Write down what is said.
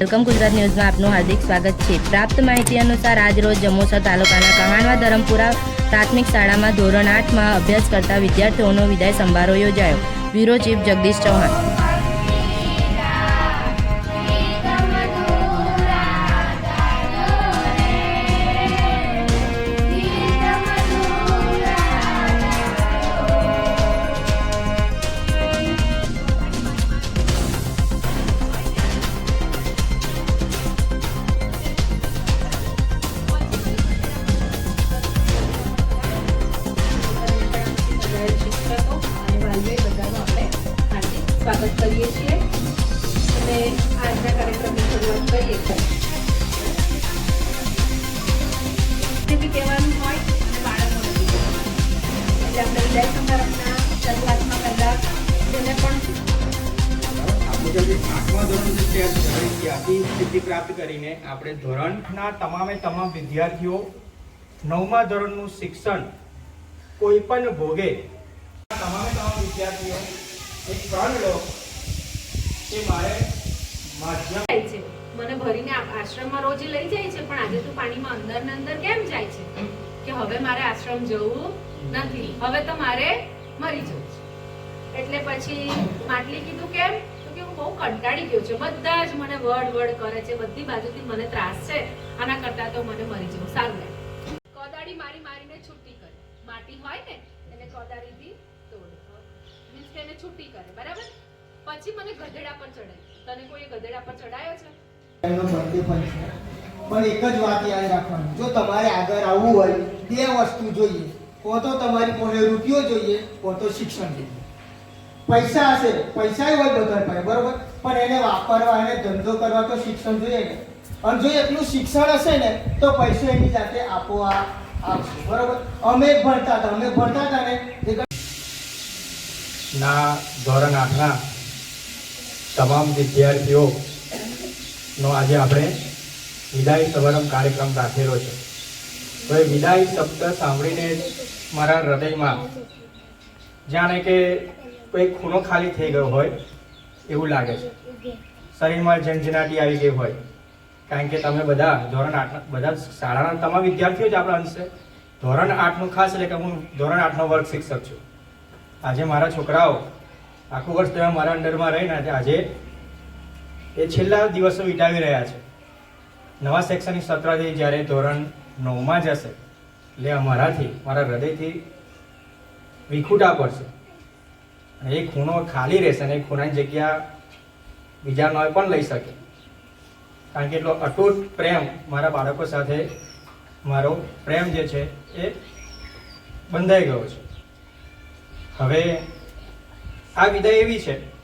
Welcome Gujarat ન્યૂઝમાં આપનું હાર્દિક સ્વાગત છે. પ્રાપ્ત માહિતી અનુસાર આજ રોજ જંબુસર તાલુકાના કહાણવા ધરમપુરા પ્રાથમિક શાળામાં ધોરણ આઠમાં અભ્યાસ કરતા વિદ્યાર્થીઓનો વિદાય સમારોહ યોજાયો. Bureau chief Jagdish Chauhan. સ્વાગત કરીએ છીએ અને આજના કાર્યક્રમની શરૂઆત કરીએ છીએ. બી કહેવાનું હોય અને બાળકોને બી એટલે આપણે વિદાય સમારંભના શરૂઆતમાં પહેલાં સિદ્ધિ પ્રાપ્ત કરીને આપણે ધોરણના તમામે તમામ વિદ્યાર્થીઓ નવમા ધોરણનું શિક્ષણ કોઈ પણ ભોગે, તમામે તમામ વિદ્યાર્થીઓ મને ભરીને આશ્રમમાં રોજ લઈ જાય છે, પણ આજે તું પાણીમાં અંદર ને અંદર કેમ જાય છે? કે હવે મારે આશ્રમ જવું નથી. હવે તો મારે મરી જવું છે. એટલે પછી માટલી કીધું કેમ? તો કે હું બહુ કંટાળી ગયો છું. બધા જ મને વડ વડ કરે છે. બધી બાજુથી મને ત્રાસ છે. આના કરતા તો મને મરી જવું સારું લાગે. કોદાળી મારી મારીને છૂટી કરે. માટી હોય ને, એને કોદાળીથી તોડે. મીન્સ કે એને છૂટી કરે, બરાબર? પછી મને ગધેડા પર ચડાય તને કોઈ ગધેડા પર ચડાયો છે? પણ એક જ વાત યાદ રાખવાની. જો તમારે આગળ આવવું હોય, બે વસ્તુ જોઈએ. કો તો તમારી પાસે રૂપિયો જોઈએ, કો તો શિક્ષણ જોઈએ. પૈસા હશે પૈસા હોય બધા પાસે, બરોબર? પણ એને વાપરવા એને ધંધો કરવા તો શિક્ષણ જોઈએ ને. અને જો એટલું શિક્ષણ હશે ને, તો પૈસો એની જાતે આપોઆપ આવશે. બરોબર? અમે ભણતા હતા, અમે ભણતા હતા ને ના ધોરણ આઠના તમામ વિદ્યાર્થીઓનો આજે આપણે વિદાય સમારંભ કાર્યક્રમ રાખેલો છે. તો એ વિદાય શબ્દ સાંભળીને મારા હૃદયમાં જાણે કે કોઈ ખૂણો ખાલી થઈ ગયો હોય એવું લાગે છે. શરીરમાં ઝંઝનાટી આવી ગઈ હોય. કારણ કે તમે બધા ધોરણ આઠ બધા શાળાના તમામ વિદ્યાર્થીઓ જ આપણા અંશે ધોરણ આઠનું ખાસ એટલે કે હું ધોરણ આઠનો વર્ગ શિક્ષક છું. આજે મારા છોકરાઓ આખું વર્ષ તમે મારા અંડરમાં રહીને આજે એ છેલ્લા દિવસો વિતાવી રહ્યા છે. નવા શૈક્ષણિક સત્રથી જ્યારે ધોરણ નવમાં જશે, એટલે અમારાથી, મારા હૃદયથી વિખૂટા પડશે. અને એ ખૂણો ખાલી રહેશે અને એ ખૂણાની જગ્યા બીજા નોય પણ લઈ શકે. કારણ કે એટલો અતૂટ પ્રેમ મારા બાળકો સાથે મારો પ્રેમ જે છે એ બંધાઈ ગયો છે. હવે આ વિદાય એવી છે.